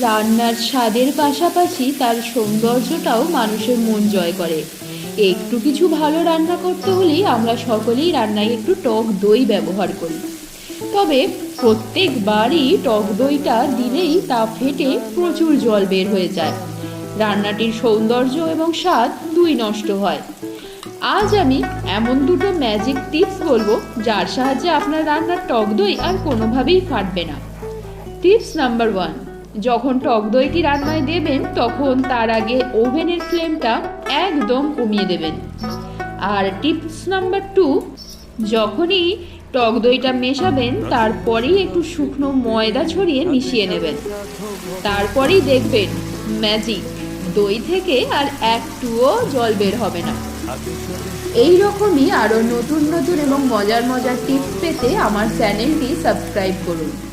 রান্নার স্বাদের পাশাপাশি তার সৌন্দর্যটাও মানুষের মন জয় করে। একটু কিছু ভালো রান্না করতে হলেই আমরা সকলেই রান্নায় একটু টক দই ব্যবহার করি। তবে প্রত্যেকবারই টক দইটা দিলেই তা ফেটে প্রচুর জল বের হয়ে যায়। রান্নাটির সৌন্দর্য এবং স্বাদ দুই নষ্ট হয়। আজ আমি এমন দুটো ম্যাজিক টিপস বলব যার সাহায্যে আপনার রান্নার টক দই আর কোনোভাবেই ফাটবে না। টিপস নাম্বার ওয়ান যখন টক দইটি রান্নায় দেবেন, তখন তার আগে ওভেনের ফ্লেমটা একদম কমিয়ে দেবেন। আর টিপস নাম্বার টু, যখনই টক দইটা মেশাবেন, তারপরেই একটু শুকনো ময়দা ছড়িয়ে মিশিয়ে নেবেন। তারপরেই দেখবেন ম্যাজিক দই থেকে আর একটুও জল বের হবে না। এই রকমই আরও নতুন নতুন এবং মজার মজার টিপস পেতে আমার চ্যানেলটি সাবস্ক্রাইব করুন।